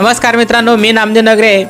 नमस्कार मित्रांनो मी नामदेव नगरे.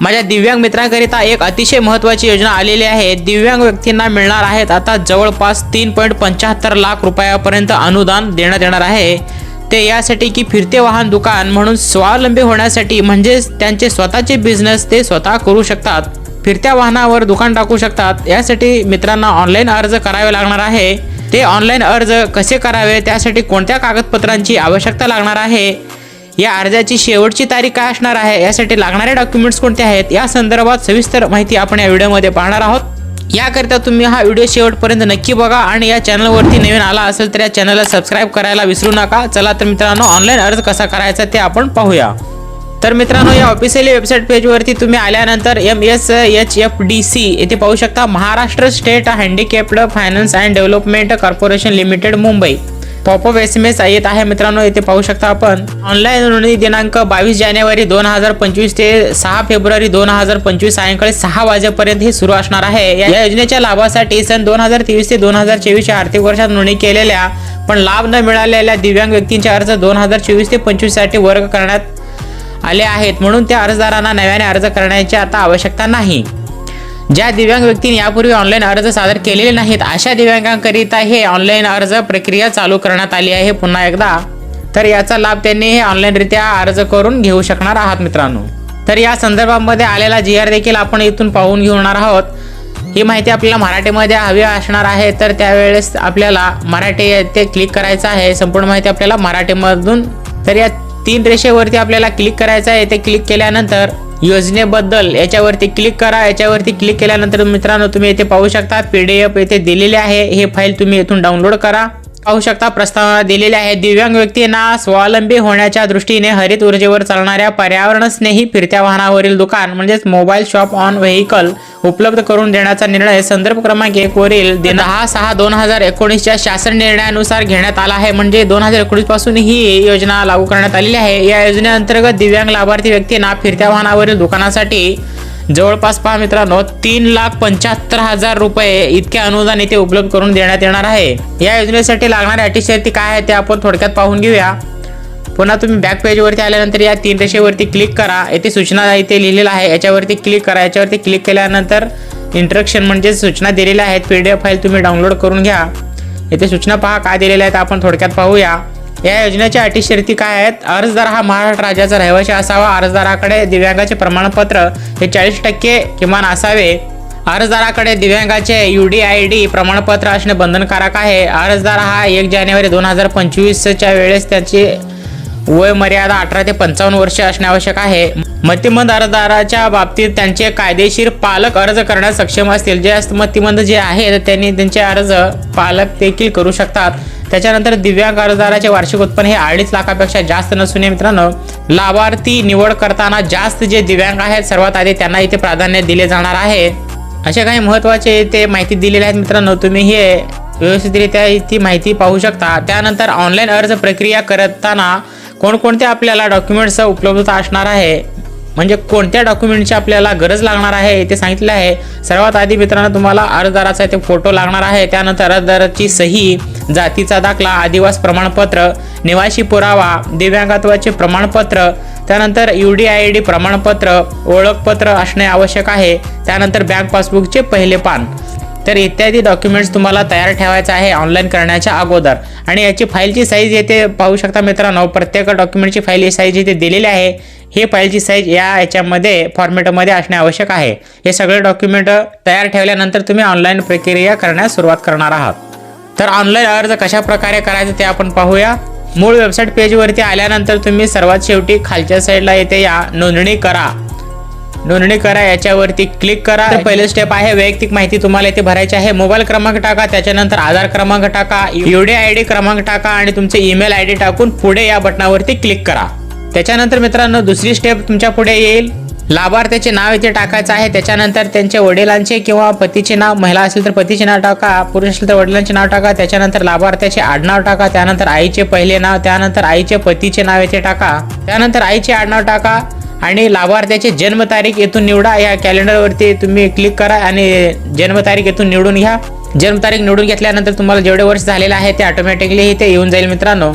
माझ्या दिव्यांग मित्रांकरिता एक अतिशय महत्त्वाची योजना आलेली आहे. दिव्यांग व्यक्तींना मिळणार आहेत. आता जवळपास तीन पॉईंट पंच्याहत्तर लाख रुपयापर्यंत अनुदान देण्यात येणार आहे. ते यासाठी की फिरते वाहन दुकान म्हणून स्वावलंबी होण्यासाठी म्हणजेच त्यांचे स्वतःचे बिझनेस ते स्वतः करू शकतात. फिरत्या वाहनावर दुकान टाकू शकतात. यासाठी मित्रांना ऑनलाईन अर्ज करावे लागणार आहे. ते ऑनलाईन अर्ज कसे करावे? त्यासाठी कोणत्या कागदपत्रांची आवश्यकता लागणार आहे? या अर्जाची शेवटची तारीख काय असणार आहे यासाठी लागणारे डॉक्युमेंट्स कोणते आहेत? या संदर्भात सविस्तर माहिती आपण या व्हिडिओमध्ये पाहणार आहोत. याकरिता तुम्ही हा व्हिडिओ शेवटपर्यंत नक्की बघा आणि या चॅनलवरती नवीन आला असेल तर या चॅनलला सबस्क्राईब करायला विसरू नका. चला तर मित्रांनो ऑनलाईन अर्ज कसा करायचा ते आपण पाहूया. तर मित्रांनो या ऑफिशियली वेबसाईट पेजवरती तुम्ही आल्यानंतर M S H F D C येथे पाहू शकता Maharashtra state handicapped finance and development corporation limited Mumbai. Popup S M S येत आहे मित्रांनो येथे पाहू शकता आपण. ऑनलाईन नोंदणी दिनांक बावीस जानेवारी दोन हजार पंचवीस ते सहा फेब्रुवारी दोन हजार पंचवीस सायंकाळी सहा वाजेपर्यंत हे सुरू असणार आहे. या योजनेच्या लाभासाठी सन दोन हजार तेवीस ते दोन हजार चोवीस या आर्थिक वर्षात नोंदणी केलेल्या पण लाभ न मिळालेल्या दिव्यांग व्यक्तींचे अर्ज दोन हजार चोवीस ते पंचवीससाठी वर्ग करण्यात आले आहेत. म्हणून त्या अर्जदारांना नव्याने अर्ज करण्याची आता आवश्यकता नाही. ज्या दिव्यांग व्यक्तींनी यापूर्वी ऑनलाईन अर्ज सादर केलेले नाहीत अशा दिव्यांगांकरिता हे ऑनलाईन अर्ज प्रक्रिया चालू करण्यात आली आहे पुन्हा एकदा. तर याचा लाभ त्यांनी हे ऑनलाईनरित्या अर्ज करून घेऊ शकणार आहात मित्रांनो. तर या संदर्भामध्ये आलेला जी आर देखील आपण इथून पाहून घेणार आहोत. ही माहिती आपल्याला मराठीमध्ये हवी असणार आहे तर त्यावेळेस आपल्याला मराठी ते क्लिक करायचं आहे. संपूर्ण माहिती आपल्याला मराठीमधून. तर या तीन रेषेवरती आपल्याला क्लिक करायचं आहे ते क्लिक केल्यानंतर योजनेबद्दल याच्यावरती क्लिक करा. याच्यावरती क्लिक केल्यानंतर मित्रांनो तुम्ही येथे पाहू शकता पी डी एफ येथे दिलेले आहे. हे फाईल तुम्ही इथून डाउनलोड करा. पाहू शकता प्रस्तावना दिलेली आहे दिव्यांग व्यक्तींना स्वावलंबी होण्याच्या दृष्टीने हरित ऊर्जेवर चालणाऱ्या पर्यावरण स्नेही फिरत्या वाहनावरील दुकान म्हणजेच मोबाईल शॉप ऑन व्हेकल उपलब्ध करून देण्याचा निर्णय संदर्भ क्रमांक एक वरील दहा सहा दोन हजार एकोणीसच्या शासन निर्णयानुसार घेण्यात आला आहे. म्हणजे दोन हजार एकोणीसपासून ही योजना लागू करण्यात आलेली आहे. या योजनेअंतर्गत दिव्यांग लाभार्थी व्यक्तींना फिरत्या वाहनावरील दुकानासाठी जवळपास पहा मित्रांनो तीन लाख पंच्याहत्तर हजार रुपये इतके अनुदान इथे उपलब्ध करून देण्यात येणार आहे. या योजनेसाठी लागणाऱ्या अटी शर्ती काय आहे ते आपण थोडक्यात पाहून घेऊया. पुन्हा तुम्ही बॅक पेजवरती आल्यानंतर या तीन रेषेवरती क्लिक करा. येथे सूचना इथे लिहिलेलं आहे. याच्यावरती क्लिक करा. याच्यावरती क्लिक केल्यानंतर इंट्रक्शन म्हणजे सूचना दिलेल्या आहेत. पी डी एफ फाईल तुम्ही डाउनलोड करून घ्या. येथे सूचना पहा काय दिलेल्या आहेत आपण थोडक्यात पाहूया. या योजनेच्या अटी शर्ती काय आहेत? अर्जदार हा महाराष्ट्र राज्याचा रहिवासी असावा. अर्जदाराकडे दिव्यांगाचे प्रमाणपत्र हे चाळीस टक्के किमान असावे. अर्जदाराकडे दिव्यांगाचे यू डी आय डी प्रमाणपत्र असणे बंधनकारक आहे. अर्जदार हा एक जानेवारी दोन हजार पंचवीसच्या वेळेस त्याची वय मर्यादा अठरा ते पंचावन्न वर्ष असणे आवश्यक आहे. मतिमंद अर्जदाराच्या बाबतीत त्यांचे कायदेशीर पालक अर्ज करण्यास सक्षम असतील. जे मतिमंद जे आहेत त्यांनी त्यांचे अर्ज पालक देखील करू शकतात. त्याच्यानंतर दिव्यांग अर्जदाराचे वार्षिक उत्पन्न हे अडीच लाखापेक्षा जास्त नसून मित्रांनो लाभार्थी निवड करताना जास्त जे दिव्यांग आहेत सर्वात आधी त्यांना इथे प्राधान्य दिले जाणार आहे. असे काही महत्त्वाचे ते माहिती दिलेले आहेत मित्रांनो तुम्ही हे व्यवस्थितरित्या ती माहिती पाहू शकता. त्यानंतर ऑनलाईन अर्ज प्रक्रिया करताना कोणकोणत्या आपल्याला डॉक्युमेंट्स उपलब्धता असणार आहे? म्हणजे कोणत्या डॉक्युमेंटची आपल्याला गरज लागणार आहे ते सांगितलं आहे. सर्वात आधी मित्रांनो तुम्हाला अर्जदाराचा इथे फोटो लागणार आहे. त्यानंतर अर्जदाराची सही जातीचा दाखला आदिवास प्रमाणपत्र निवासी पुरावा दिव्यांगत्वाचे प्रमाणपत्र त्यानंतर यू डी आय डी प्रमाणपत्र ओळखपत्र असणे आवश्यक आहे. त्यानंतर बँक पासबुकचे पहिले पान. तर इत्यादी डॉक्युमेंट्स तुम्हाला तयार ठेवायचं आहे ऑनलाईन करण्याच्या अगोदर. आणि याची फाईलची साईज येथे पाहू शकता मित्रांनो प्रत्येक डॉक्युमेंटची फाईल साईज इथे दिलेली आहे. हे फाईलची साईज या याच्यामध्ये फॉर्मॅटमध्ये असणे आवश्यक आहे. हे सगळे डॉक्युमेंट तयार ठेवल्यानंतर तुम्ही ऑनलाईन प्रक्रिया करण्यास सुरुवात करणार आहात. तर ऑनलाईन अर्ज कशा प्रकारे करायचं ते आपण पाहूया. मूळ वेबसाईट पेजवरती आल्यानंतर तुम्ही सर्वात शेवटी खालच्या साईडला येथे या नोंदणी करा. नोंदणी करा याच्यावरती क्लिक करा. तर पहिलं स्टेप आहे वैयक्तिक माहिती तुम्हाला इथे भरायची आहे. मोबाईल क्रमांक टाका त्याच्यानंतर आधार क्रमांक टाका युडी आय डी क्रमांक टाका आणि तुमचे ईमेल आय डी टाकून पुढे या बटनावरती क्लिक करा. त्याच्यानंतर मित्रांनो दुसरी स्टेप तुमच्यापुढे येईल. लाभार्थ्याचे नाव इथे टाकायचं आहे. त्याच्यानंतर त्यांच्या वडिलांचे किंवा पतीचे नाव महिला असेल तर पतीचे नाव टाका पुरुष असेल तर वडिलांचे नाव टाका. त्याच्यानंतर लाभार्थ्याचे आडनाव टाका. त्यानंतर आईचे पहिले नाव त्यानंतर आईचे पतीचे नाव इथे टाका. त्यानंतर आईचे आडनाव टाका आणि लाभार्थ्याची जन्मतारीख येथून निवडा. या कॅलेंडरवरती तुम्ही क्लिक करा आणि जन्मतारीख येथून निवडून घ्या. जन्मतारीख निवडून घेतल्यानंतर तुम्हाला जेवढे वर्ष झालेलं आहे ते ऑटोमॅटिकली इथे येऊन जाईल मित्रांनो.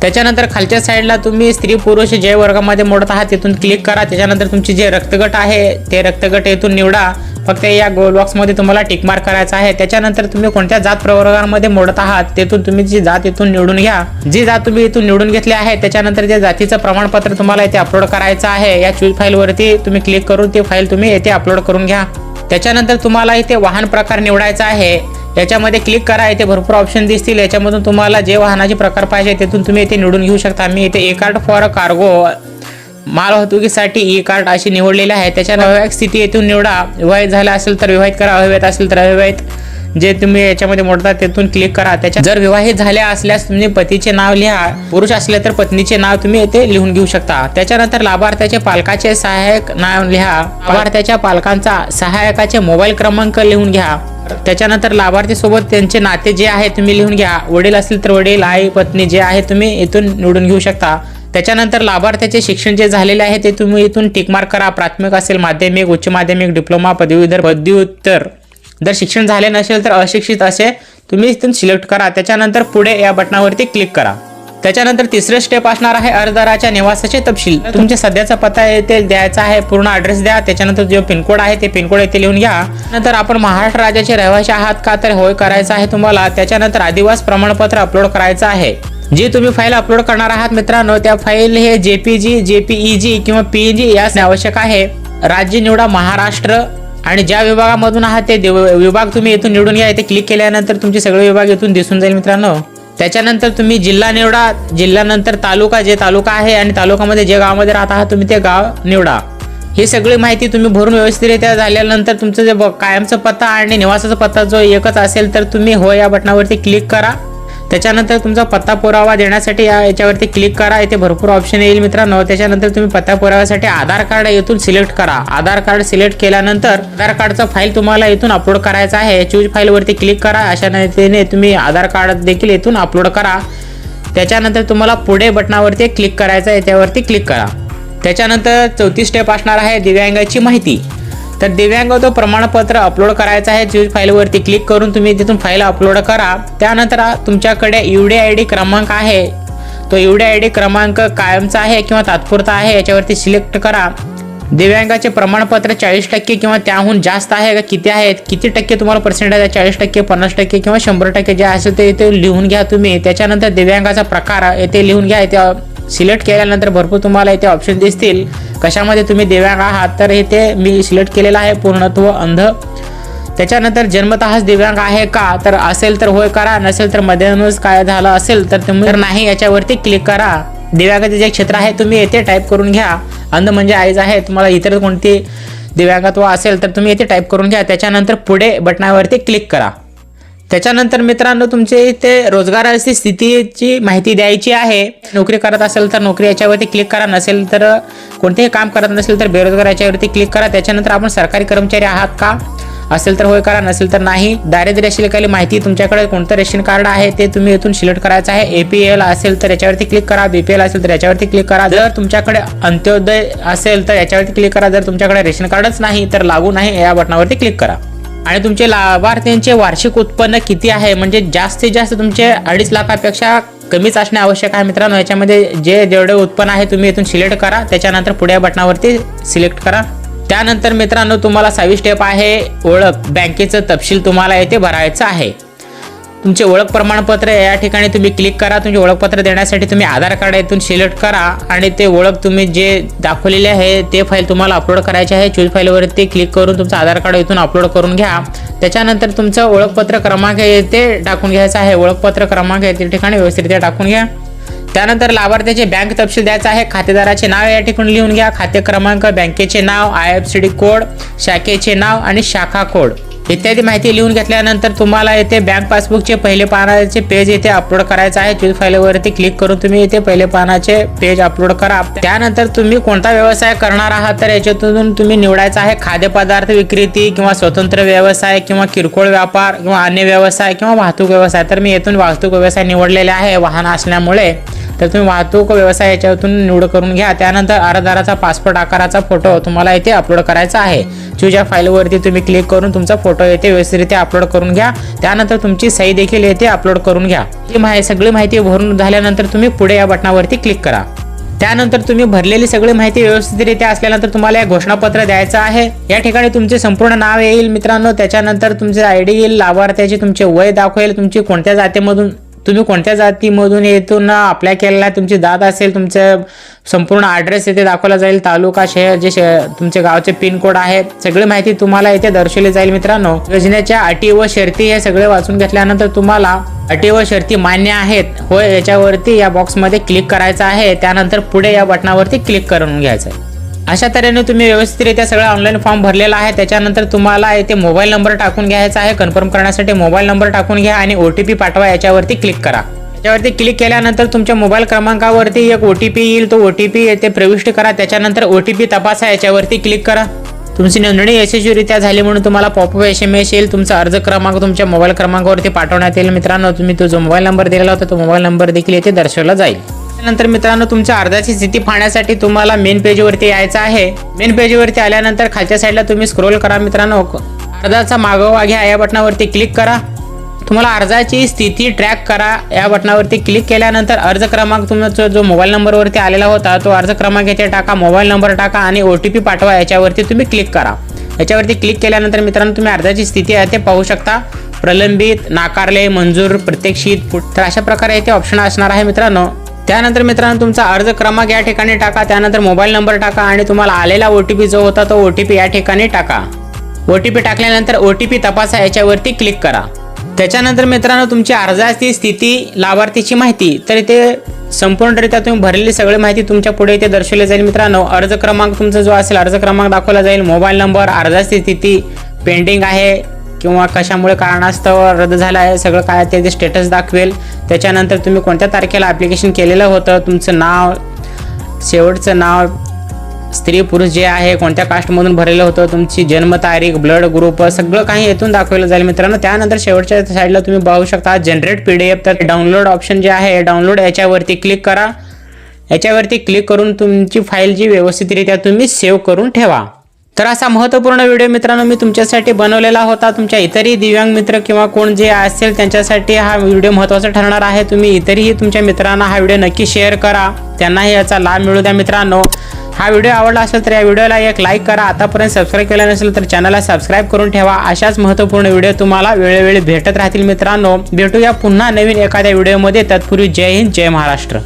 त्याच्यानंतर खालच्या साईडला तुम्ही स्त्री पुरुष जे वर्गामध्ये मोडत आहात तिथून क्लिक करा. त्याच्यानंतर तुमचे जे रक्तगट आहे ते रक्तगट येथून निवडा. फक्त या गोल बॉक्समध्ये तुम्हाला टिक मार्क करायचा आहे. त्याच्यानंतर तुम्ही कोणत्या जात प्रवर्गामध्ये मोडत आहात तेथून तुम्ही जी जात इथून निवडून घ्या. जी जात तुम्ही इथून निवडून घेतली आहे त्याच्यानंतर त्या जातीचं प्रमाणपत्र तुम्हाला इथे अपलोड करायचं आहे या चूज फाईलवरती तुम्ही क्लिक करून ती फाईल तुम्ही येथे अपलोड करून घ्या. त्याच्यानंतर तुम्हाला इथे वाहन प्रकार निवडायचा आहे. याच्यामध्ये क्लिक करा इथे भरपूर ऑप्शन दिसतील. याच्यामधून तुम्हाला जे वाहनाचे प्रकार पाहिजे तिथून तुम्ही इथे निवडून घेऊ शकता. मी इथे ए कार्ड फॉर कार्गो माल वाहतुकीसाठी ई कार्ड अशी निवडलेली आहे. त्याच्या विवाहित स्थिती येथून निवडा. विवाहित झाला असेल तर विवाहित करा अविवाहित असेल तर अविवाहित जे तुम्ही याच्यामध्ये मोडता तिथून क्लिक करा. त्याच्या जर विवाहित झाल्या असल्यास तुम्ही पतीचे नाव लिहा. पुरुष असले तर पत्नीचे नाव तुम्ही येथे लिहून घेऊ शकता. त्याच्यानंतर लाभार्थ्याचे पालकाचे सहाय्यक नाव लिहा. लाभार्थ्याच्या पालकांचा सहायकाचे मोबाईल क्रमांक लिहून घ्या. त्याच्यानंतर लाभार्थी सोबत त्यांचे नाते जे आहे तुम्ही लिहून घ्या. वडील असतील तर वडील आई पत्नी जे आहे तुम्ही इथून निवडून घेऊ शकता. त्याच्यानंतर लाभार्थ्याचे शिक्षण जे झालेले आहे ते तुम्ही इथून टिकमार्क करा. प्राथमिक असेल माध्यमिक उच्च माध्यमिक डिप्लोमा पदवीधर पदव्युत्तर. जर शिक्षण झाले नसेल तर अशिक्षित असे तुम्ही इथून सिलेक्ट करा. त्याच्यानंतर पुढे या बटनावरती क्लिक करा. त्याच्यानंतर तिसरे स्टेप असणार आहे अर्जदाराच्या निवासाचे तपशील. तुमच्या सध्याचा पत्ता येथे द्यायचा आहे पूर्ण ॲड्रेस द्या. त्याच्यानंतर जो पिनकोड आहे ते पिनकोड येथे लिहून घ्या. नंतर आपण महाराष्ट्र राज्याचे रहिवासी आहात का तर होय करायचं आहे तुम्हाला. त्याच्यानंतर आदिवास प्रमाणपत्र अपलोड करायचं आहे. जी तुम्ही फाईल अपलोड करणार आहात मित्रांनो त्या फाईल हे जेपीजी जेपीईजी किंवा पीएनजी यास आवश्यक आहे. राज्य निवडा महाराष्ट्र. आणि ज्या विभागामधून आहात ते देव- विभाग तुम्ही इथून निवडून घ्या इथे क्लिक केल्यानंतर तुमचे सगळे विभाग इथून दिसून जाईल मित्रांनो. त्याच्यानंतर तुम्ही जिल्हा निवडा. जिल्ह्यानंतर तालुका जे तालुका आहे आणि तालुकामध्ये जे गावामध्ये राहत आहात तुम्ही ते गाव निवडा. ही सगळी माहिती तुम्ही भरून व्यवस्थितरित्या झाल्यानंतर तुमचं जे ब- कायमचा पत्ता आणि निवासाचा पत्ता जो एकच असेल तर तुम्ही हो या बटनावरती क्लिक करा. त्याच्यानंतर तुमचा पत्ता पुरावा देण्यासाठी या याच्यावरती क्लिक करा. इथे भरपूर ऑप्शन येईल मित्रांनो. त्याच्यानंतर तुम्ही पत्ता पुराव्यासाठी आधार कार्ड येथून सिलेक्ट करा. आधार कार्ड सिलेक्ट केल्यानंतर आधार कार्डचा फाईल तुम्हाला इथून अपलोड करायचा आहे. चूज फाईलवरती क्लिक करा. अशा रीतीने तुम्ही आधार कार्ड देखील इथून अपलोड करा. त्याच्यानंतर तुम्हाला पुढे बटनावरती क्लिक करायचं आहे. त्यावरती क्लिक करा. त्याच्यानंतर चौथी स्टेप असणार आहे दिव्यांगाची माहिती. तर दिव्यांग तो प्रमाणपत्र अपलोड करायचं आहे. चूज फाईलवरती क्लिक करून तुम्ही तिथून फाईल अपलोड करा. त्यानंतर तुमच्याकडे युडी आय डी क्रमांक आहे. तो युडी आय डी क्रमांक कायमचा आहे किंवा तात्पुरता आहे याच्यावरती सिलेक्ट करा. दिव्यांगाचे प्रमाणपत्र चाळीस टक्के किंवा त्याहून जास्त आहे का किती आहेत किती टक्के तुम्हाला पर्सेंटेज आहे चाळीस टक्के पन्नास टक्के किंवा शंभर टक्के जे असेल ते इथे लिहून घ्या तुम्ही. त्याच्यानंतर दिव्यांगाचा प्रकार येथे लिहून घ्या. इथे सिलेक्ट केल्यानंतर भरपूर तुम्हाला इथे ऑप्शन दिसतील. कशामध्ये तुम्ही दिव्यांग आहात? तर इथे मी सिलेक्ट केलेलं आहे पूर्णत्व अंध. त्याच्यानंतर जन्मतःच दिव्यांग आहे का? तर असेल तर होय करा नसेल तर मध्यानुस काय झालं असेल तर तुम्ही तर नाही याच्यावरती क्लिक करा. दिव्यांगाचे जे क्षेत्र आहे तुम्ही येथे टाईप करून घ्या. अंध म्हणजे आईज आहे तुम्हाला इतर कोणती दिव्यांगत्व असेल तर तुम्ही येथे टाईप करून घ्या. त्याच्यानंतर पुढे बटनावरती क्लिक करा. त्याच्यानंतर मित्रांनो तुमचे इथे रोजगाराची स्थितीची माहिती द्यायची आहे. नोकरी करत असेल तर नोकरी याच्यावरती क्लिक करा. नसेल तर कोणतेही काम करत नसेल तर बेरोजगार याच्यावरती क्लिक करा. त्याच्यानंतर आपण सरकारी कर्मचारी आहात का? असेल तर होय करा. नसेल तर नाही. दारिद्र्य रेषेखाली माहिती तुमच्याकडे कोणतं रेशन कार्ड आहे ते तुम्ही इथून सिलेक्ट करायचं आहे. एपीएल असेल तर याच्यावरती क्लिक करा. बीपीएल असेल तर याच्यावरती क्लिक करा. जर तुमच्याकडे अंत्योदय असेल तर याच्यावरती क्लिक करा. जर तुमच्याकडे रेशन कार्डच नाही तर लागू नाही. या बटनावरती क्लिक करा. आणि तुमचे लाभार्थ्यांचे वार्षिक उत्पन्न किती आहे? म्हणजे जास्तीत जास्त तुमचे अडीच लाखापेक्षा कमीच असणे आवश्यक आहे मित्रांनो. याच्यामध्ये जे जेवढे उत्पन्न आहे तुम्ही इथून सिलेक्ट करा. त्याच्यानंतर पुढे बटनावरती सिलेक्ट करा. त्यानंतर मित्रांनो तुम्हाला सहावी स्टेप आहे ओळख. बँकेचं तपशील तुम्हाला येथे भरायचं आहे. तुमचे ओळख प्रमाणपत्र या ठिकाणी तुम्ही क्लिक करा. तुमचे ओळखपत्र देण्यासाठी तुम्ही आधार कार्ड येथून सिलेक्ट करा आणि ते ओळख तुम्ही जे दाखवलेले आहे ते फाईल तुम्हाला अपलोड करायचे आहे. चूज फाईलवरती क्लिक करून तुमचं आधार कार्ड इथून अपलोड करून घ्या. त्याच्यानंतर तुमचं ओळखपत्र क्रमांक आहे ते टाकून घ्यायचं आहे. ओळखपत्र क्रमांक आहे त्या ठिकाणी व्यवस्थितरित्या टाकून घ्या. त्यानंतर लाभार्थ्याचे बँक तपशील द्यायचा आहे. खातेदाराचे नाव या ठिकाणी लिहून घ्या. खाते क्रमांक बँकेचे नाव I F C D code शाखेचे नाव आणि शाखा कोड इत्यादी माहिती लिहून घेतल्यानंतर तुम्हाला येथे बँक पासबुकचे पहिले पानाचे पेज येथे अपलोड करायचं आहे. चूज फाईलवरती क्लिक करून तुम्ही इथे पहिले पानाचे पेज अपलोड करा. त्यानंतर तुम्ही कोणता व्यवसाय करणार आहात तर याच्यातून तुम्ही निवडायचा आहे. खाद्यपदार्थ विक्रेती किंवा स्वतंत्र व्यवसाय किंवा किरकोळ व्यापार किंवा अन्य व्यवसाय किंवा वाहतूक व्यवसाय. तर मी येथून वाहतूक व्यवसाय निवडलेले आहे. वाहन असल्यामुळे तर तुम्ही वाहतूक व्यवसाय याच्यातून निवड करून घ्या. त्यानंतर अर्जदाराचा पासपोर्ट आकाराचा फोटो तुम्हाला येथे अपलोड करायचा आहे. चूज या फाईलवरती तुम्ही क्लिक करून तुमचा फोटो येथे व्यवस्थितरित्या अपलोड करून घ्या. त्यानंतर तुमची सही देखील येथे अपलोड करून घ्या. ही माहिती सगळी माहिती भरून झाल्यानंतर तुम्ही पुढे या बटनावरती क्लिक करा. त्यानंतर तुम्ही भरलेली सगळी माहिती व्यवस्थितरित्या असल्यानंतर तुम्हाला एक घोषणापत्र द्यायचं आहे. या ठिकाणी तुमचे संपूर्ण नाव येईल मित्रांनो. त्याच्यानंतर तुमचे आय डी येईल लाभार्थ्याचे तुमचे वय दाखवेल तुमची कोणत्या जातीमधून तुम्ही कोणत्या जातीमधून येथून अप्लाय केलेला तुमची दाद असेल तुमचं संपूर्ण ॲड्रेस येथे दाखवला जाईल तालुका शहर जे शहर तुमचे गावचे पिनकोड आहे सगळी माहिती तुम्हाला इथे दर्शवली जाईल मित्रांनो. योजनेच्या अटी व शर्ती हे सगळे वाचून घेतल्यानंतर तुम्हाला अटी व शर्ती मान्य आहेत. होय याच्यावरती या बॉक्समध्ये क्लिक करायचं आहे त्यानंतर पुढे या बटनावरती क्लिक करून घ्यायचं आहे. अशा तऱ्हेने तुम्ही व्यवस्थितरित्या सगळा ऑनलाईन फॉर्म भरलेला आहे. त्याच्यानंतर तुम्हाला येथे मोबाईल नंबर टाकून घ्यायचा आहे. कन्फर्म करण्यासाठी मोबाईल नंबर टाकून घ्या आणि ओ टी पी पाठवा. याच्यावरती क्लिक करा. याच्यावरती क्लिक केल्यानंतर तुमच्या मोबाईल क्रमांकावरती एक ओ टी पी येईल. तो ओ टी पी येथे प्रविष्ट करा. त्याच्यानंतर ओ टी पी तपासा. याच्यावरती क्लिक करा. तुमची नोंदणी यशस्वीरित्या झाली म्हणून तुम्हाला पॉपअप एस एम एस येईल. तुमचा अर्ज क्रमांक तुमच्या मोबाईल क्रमांकावरती पाठवण्यात येईल. मित्रांनो तुम्ही तो जो मोबाईल नंबर दिलेला होता तो मोबाईल नंबर देखील येथे दर्शवला जाईल. त्यानंतर मित्रांनो तुमच्या अर्जाची स्थिती पाहण्यासाठी तुम्हाला मेन पेजवरती यायचं आहे. मेन पेजवरती आल्यानंतर खालच्या साईडला तुम्ही स्क्रोल करा मित्रांनो. अर्जाचा मागोवा घ्या या बटनावरती क्लिक करा. तुम्हाला अर्जाची स्थिती ट्रॅक करा. या बटनावरती क्लिक केल्यानंतर अर्ज क्रमांक तुमचा जो मोबाईल नंबरवरती आलेला होता तो अर्ज क्रमांक येथे टाका मोबाईल नंबर टाका आणि ओ टी पी पाठवा. याच्यावरती तुम्ही क्लिक करा. याच्यावरती क्लिक केल्यानंतर मित्रांनो तुम्ही अर्जाची स्थिती आहे ते पाहू शकता. प्रलंबित नाकारले मंजूर प्रत्यक्षित तर अशा प्रकारे इथे ऑप्शन असणार आहे मित्रांनो. त्यानंतर मित्रांनो तुमचा अर्ज क्रमांक या ठिकाणी टाका. त्यानंतर मोबाईल नंबर टाका आणि तुम्हाला आलेला ओ टी पी जो होता तो ओ टी पी या ठिकाणी टाका. ओ टी पी टाकल्यानंतर ओ टी पी तपासा याच्यावरती क्लिक करा. त्याच्यानंतर मित्रांनो तुमची अर्जाची स्थिती लाभार्थीची माहिती तर इथे संपूर्णरित्या तुम्ही भरलेली सगळी माहिती तुमच्यापुढे इथे दर्शवली जाईल मित्रांनो. अर्ज क्रमांक तुमचा जो असेल अर्ज क्रमांक दाखवला जाईल. मोबाईल नंबर अर्जाची स्थिती पेंडिंग आहे. किंवा कशामुळे कारणास्तव रद्द झालं आहे सगळं काय ते स्टेटस दाखवेल. त्याच्यानंतर तुम्ही कोणत्या तारखेला ॲप्लिकेशन केलेलं होतं तुमचं नाव शेवटचं नाव स्त्री पुरुष जे आहे कोणत्या कास्टमधून भरलेलं होतं तुमची जन्मतारीख ब्लड ग्रुप सगळं काही येथून दाखवलं जाईल मित्रांनो. त्यानंतर शेवटच्या साईडला तुम्ही पाहू शकता जनरेट पी डी एफ तर डाउनलोड ऑप्शन जे आहे डाउनलोड याच्यावरती क्लिक करा. याच्यावरती क्लिक करून तुमची फाईल जी व्यवस्थितरित्या तुम्ही सेव्ह करून ठेवा. तर असा महत्त्वपूर्ण व्हिडिओ मित्रांनो मी तुमच्यासाठी बनवलेला होता. तुमच्या इतरही दिव्यांग मित्र किंवा कोण जे असेल त्यांच्यासाठी हा व्हिडिओ महत्त्वाचा ठरणार आहे. तुम्ही इतरही तुमच्या मित्रांना हा व्हिडिओ नक्की शेअर करा. त्यांनाही याचा लाभ मिळू द्या मित्रांनो. हा व्हिडिओ आवडला असेल तर या व्हिडिओला एक लाईक करा. आतापर्यंत सबस्क्राईब केलं नसेल तर चॅनलला सबस्क्राईब करून ठेवा. अशाच महत्त्वपूर्ण व्हिडिओ तुम्हाला वेळोवेळी भेटत राहतील मित्रांनो. भेटूया पुन्हा नवीन एखाद्या व्हिडिओमध्ये तत्पूर्वी जय हिंद जय महाराष्ट्र.